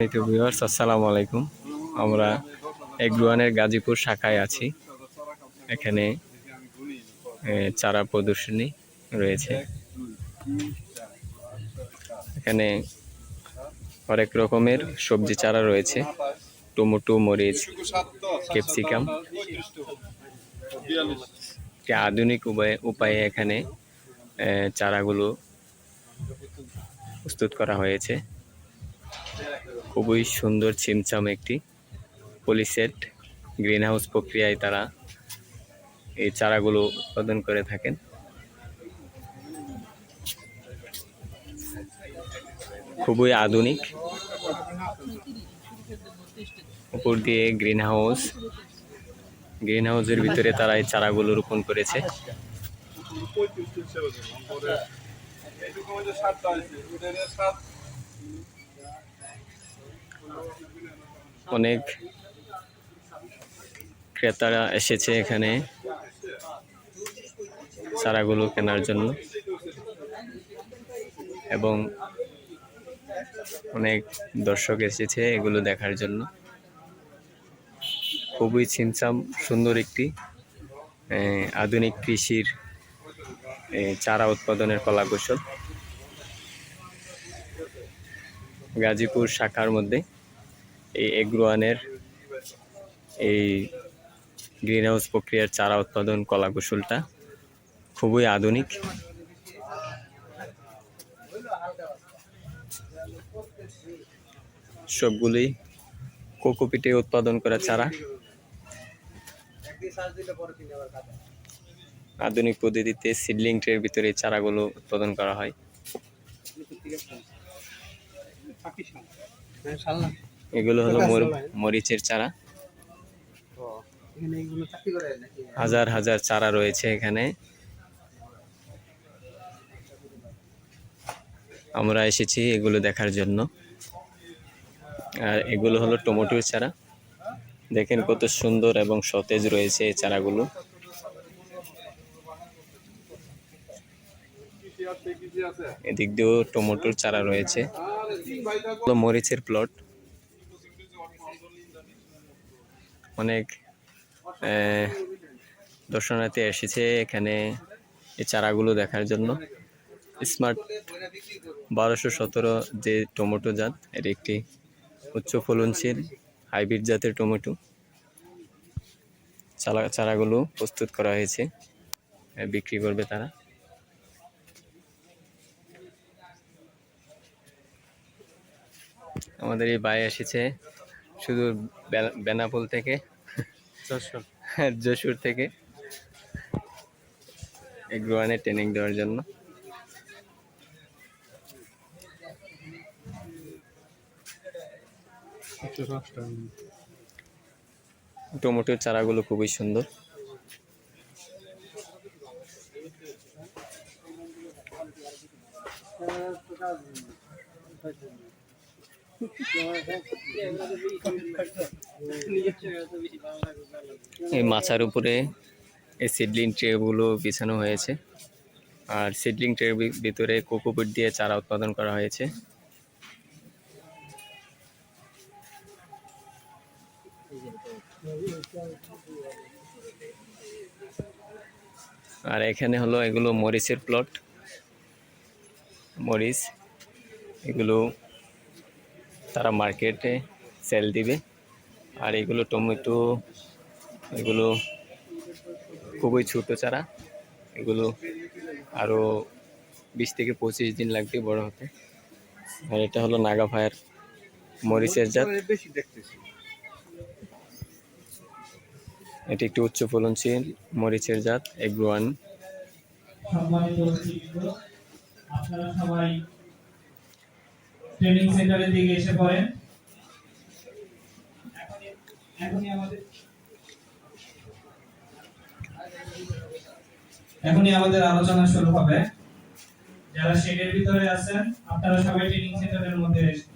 আসসালামু আলাইকুম আমরা এগ্রুয়ানের গাজীপুর শাখায় আছি এখানে চারা প্রদর্শনী রয়েছে এখানে অনেক রকমের সবজি চারা রয়েছে টমেটো মরিচ ক্যাপসিকাম আধুনিক উপায়ে উপায়ে এখানে চারাগুলো প্রস্তুত করা হয়েছে খুবই সুন্দর ছিমছাম একটি পলিসেট গ্রিন হাউস প্রক্রিয়ায় তারা এই চারাগুলো উৎপাদন করে থাকেন। খুবই আধুনিক। উপর দিয়ে গ্রিন হাউস গ্রিন হাউসের ভিতরে তারা এই চারাগুলো রোপণ করেছে। অনেক ক্রেতারা এসেছে এখানে চারাগুলো কেনার জন্য। এবং অনেক দর্শক এসেছে এগুলো দেখার জন্য। খুবই ছিমছাম, সুন্দর একটি আধুনিক কৃষির চারা উৎপাদনের কলাকৌশল। গাজীপুর শাখার মধ্যে এই এগ্রোয়ানের এই গ্রিন হাউস প্রক্রিয়ার চারা উৎপাদন কলা কৌশলটা খুবই আধুনিক। সবগুলি কোকোপিটে উৎপাদন করা চারা। আধুনিক পদ্ধতিতে সিডলিং ট্রের ভিতরে চারাগুলো উৎপাদন করা হয়। এগুলো হলো মর- মরিচের চারা। হাজার হাজার চারা রয়েছে এখানে। আমরা এসেছি এগুলো দেখার জন্য। আর এগুলো হলো টমেটোর চারা। দেখেন কত সুন্দর এবং সতেজ রয়েছে এই চারাগুলো। এদিক দিয়েও টমেটোর চারা রয়েছে। মরিচের প্লট অনেক দর্শনার্থী এসেছে এখানে এই চারাগুলো দেখার জন্য। স্মার্ট বারোশো সতেরো যে টমেটো জাত, এর একটি উচ্চ ফলনশীল হাইব্রিড জাতের টমেটো। চারা, চারাগুলো প্রস্তুত করা হয়েছে বিক্রি করবে তারা। আমাদের এই বাই এসেছে শুধু বেনাপোল থেকে। যশোর। থেকে। এগ্রোয়ানে ট্রেনিং দেওয়ার জন্য। টমেটোর চারাগুলো খুবই সুন্দর। এই মাচার উপরে এই সিডলিং ট্রেগুলো বিছানো হয়েছে। আর সিডলিং ট্রের ভি- ভিতরে কোকোপিট দিয়ে চারা উৎপাদন করা হয়েছে। আর এখানে হলো এগুলো মরিচের প্লট মরিচ, এগুলো তারা মার্কেটে সেল দিবে। আর এগুলো টমেটো, এগুলো খুবই ছোটো চারা। এগুলো আরও বিশ থেকে পঁচিশ দিন লাগবে বড় হতে। আর এটা হলো নাগা ফায়ার মরিচের জাত। এটি একটি উচ্চ ফলনশীল মরিচের জাত এগ্রোয়ান সবাই ট্রেনিং সেন্টারের দিকে এসে পড়েন। এখনই- আমাদের আলোচনা শুরু হবে। যারা শেডের ভিতরে আছেন, আপনারা সবাই ট্রেনিং সেন্টারের মধ্যে